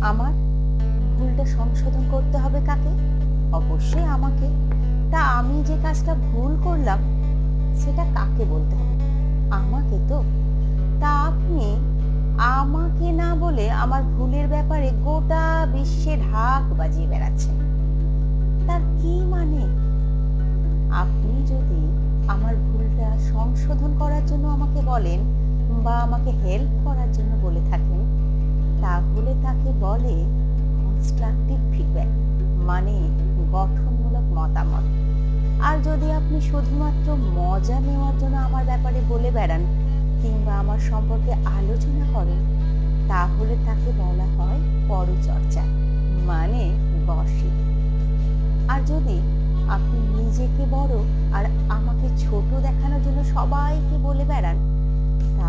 আমার ভুলটা সংশোধন করতে হবে কাকে? অবশ্যই আমাকে। তা আমি যে কাজটা ভুল করলাম, সেটা কাকে বলতে হবে? আমাকে তো? তা আপনি আমাকে না বলে আমার ভুলের ব্যাপারে গোটা বিশ্বে ঢাক বাজিয়ে বেড়াচ্ছেন। তার কি মানে? আপনি যদি আমার ভুলটা সংশোধন করার জন্য আমাকে বলেন বা আমাকে হেল্প করার জন্য বলে তাকে বলে কনস্ট্রাকটিভ ফিডব্যাক মানে গঠনমূলক মতামত। আর যদি আপনি শুধুমাত্র মজা নেওয়ার জন্য আমার ব্যাপারে বলে বেড়ান কিংবা আমার সম্পর্কে আলোচনা করেন, তাহলে তাকে বলা হয় পরচর্চা মানে গসিপ। আর যদি আপনি নিজেকে বড় আর আমাকে ছোট দেখানোর জন্য সবাইকে বলে বেড়ান